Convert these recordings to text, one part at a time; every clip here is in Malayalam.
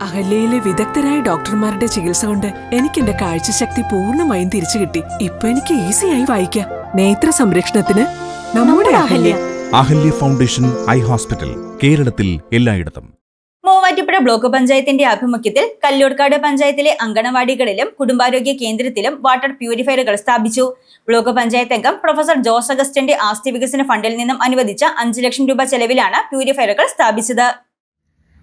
അഹല്യയിലെ വിദഗ്ധരായ ഡോക്ടർമാരുടെ ചികിത്സ കൊണ്ട് എനിക്ക് എന്റെ കാഴ്ചശക്തി പൂർണമായും തിരിച്ചു കിട്ടി. ഇപ്പൊ എനിക്ക് ഈസിയായി വായിക്കാം. നേത്ര സംരക്ഷണത്തിന് നമ്മുടെ Ahalya. Ahalya. Foundation eye hospital കേരളത്തിൽ എല്ലായിടത്തും. മൂവാറ്റുപുഴ ബ്ലോക്ക് പഞ്ചായത്തിന്റെ ആഭിമുഖ്യത്തിൽ കല്ലൂർക്കാട് പഞ്ചായത്തിലെ അങ്കണവാടികളിലും കുടുംബാരോഗ്യ കേന്ദ്രത്തിലും വാട്ടർ പ്യൂരിഫയറുകൾ സ്ഥാപിച്ചു. ബ്ലോക്ക് പഞ്ചായത്ത് അംഗം പ്രൊഫസർ ജോസ് അഗസ്റ്റിന്റെ ആസ്തി വികസന ഫണ്ടിൽ നിന്നും അനുവദിച്ച അഞ്ച് ലക്ഷം രൂപ ചെലവിലാണ് പ്യൂരിഫയറുകൾ സ്ഥാപിച്ചത്.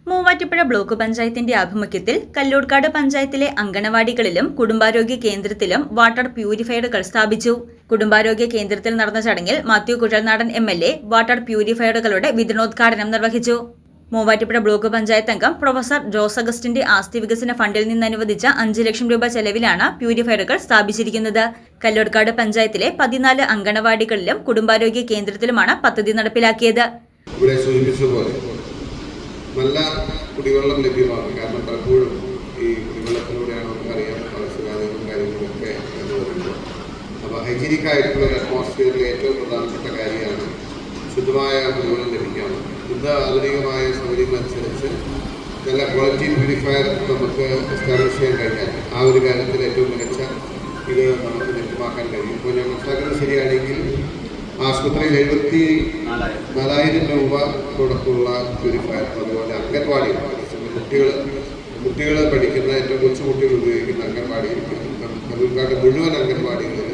മൂവാറ്റുപുഴ ബ്ലോക്ക് പഞ്ചായത്തിന്റെ ആഭിമുഖ്യത്തിൽ കല്ലൂർക്കാട് പഞ്ചായത്തിലെ അങ്കണവാടികളിലും കുടുംബാരോഗ്യ കേന്ദ്രത്തിലും വാട്ടർ പ്യൂരിഫയറുകൾ സ്ഥാപിച്ചു. കുടുംബാരോഗ്യ കേന്ദ്രത്തിൽ നടന്ന ചടങ്ങിൽ Mathew Kuzhalnadan M L A water പ്യൂരിഫയറുകളുടെ വിതരണോദ്ഘാടനം നിർവഹിച്ചു. മൂവാറ്റുപുഴ ബ്ലോക്ക് പഞ്ചായത്ത് അംഗം പ്രൊഫസർ ജോസ് അഗസ്റ്റിന്റെ ആസ്തി വികസന ഫണ്ടിൽ നിന്ന് അനുവദിച്ച അഞ്ച് ലക്ഷം രൂപ ചെലവിലാണ് പ്യൂരിഫയറുകൾ സ്ഥാപിച്ചിരിക്കുന്നത്. കല്ലൂർക്കാട് പഞ്ചായത്തിലെ പതിനാല് അങ്കണവാടികളിലും കുടുംബാരോഗ്യ കേന്ദ്രത്തിലുമാണ് പദ്ധതി നടപ്പിലാക്കിയത്. നല്ല കുടിവെള്ളം ലഭ്യമാണ്. കാരണം പലപ്പോഴും ഈ കുടിവെള്ളത്തിലൂടെയാണ് നമുക്കറിയാം പകർച്ചവ്യാധികളും കാര്യങ്ങളൊക്കെ എന്ന് വരുന്നത് അപ്പോൾ ഹൈജീനിക് ആയിട്ടുള്ള ഒരു അറ്റ്മോസ്ഫിയറിലെ ഏറ്റവും പ്രധാനപ്പെട്ട കാര്യമാണ് ശുദ്ധമായ കുടിവെള്ളം ലഭിക്കാൻ. ഇന്ന് ആധുനികമായ സൗകര്യങ്ങളനുസരിച്ച് നല്ല ക്വാളിറ്റി പ്യൂരിഫയർ നമുക്ക് എസ്റ്റാബ്ലിഷ് ചെയ്യാൻ കഴിഞ്ഞാൽ ആ ഒരു കാര്യത്തിൽ ഏറ്റവും മികച്ച ഇത് നമുക്ക് ലഭ്യമാക്കാൻ കഴിയും. ഇപ്പോൾ ഞാൻ മനസ്സിലാക്കുന്നത് ശരിയാണെങ്കിൽ ആശുപത്രിയിൽ എഴുപത്തി നാലായിരം. രൂപ കൊടുത്തുള്ള പ്യൂരിഫയർ അതുപോലെ അംഗൻവാടി. കുട്ടികൾ കുട്ടികൾ പഠിക്കുന്ന ഏറ്റവും കൊച്ചു കുട്ടികൾ ഉപയോഗിക്കുന്ന അംഗൻവാടിയിൽ തമിഴ്നാട് മുഴുവൻ അംഗൻവാടികളിൽ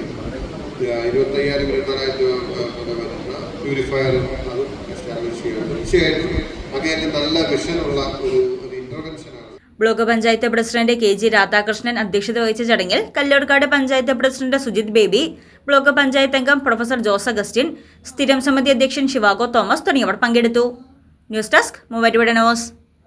ഇരുപത്തയ്യായിരം ഇരുപത്തിനാലായിരം രൂപ വരുന്ന പ്യൂരിഫയർ അതും എസ്റ്റാബ്ലിഷ് ചെയ്യുന്നത്. തീർച്ചയായിട്ടും അങ്ങേയറ്റം നല്ല വിഷനുള്ള ഒരു ഇന്റർവെൻഷനാണ് block panchayat president K G Radhakrishnan അധ്യക്ഷത വഹിച്ച ചടങ്ങിൽ കല്ലോർക്കാട് പഞ്ചായത്ത് പ്രസിഡന്റ് സുജിത് ബേബി ബ്ലോക്ക് പഞ്ചായത്ത് അംഗം പ്രൊഫസർ ജോസ് അഗസ്റ്റിൻ സ്ഥിരം സമിതി അധ്യക്ഷൻ ശിവാഗോ തോമസ് തുടങ്ങിയവർ പങ്കെടുത്തു. News desk Muvattupuzha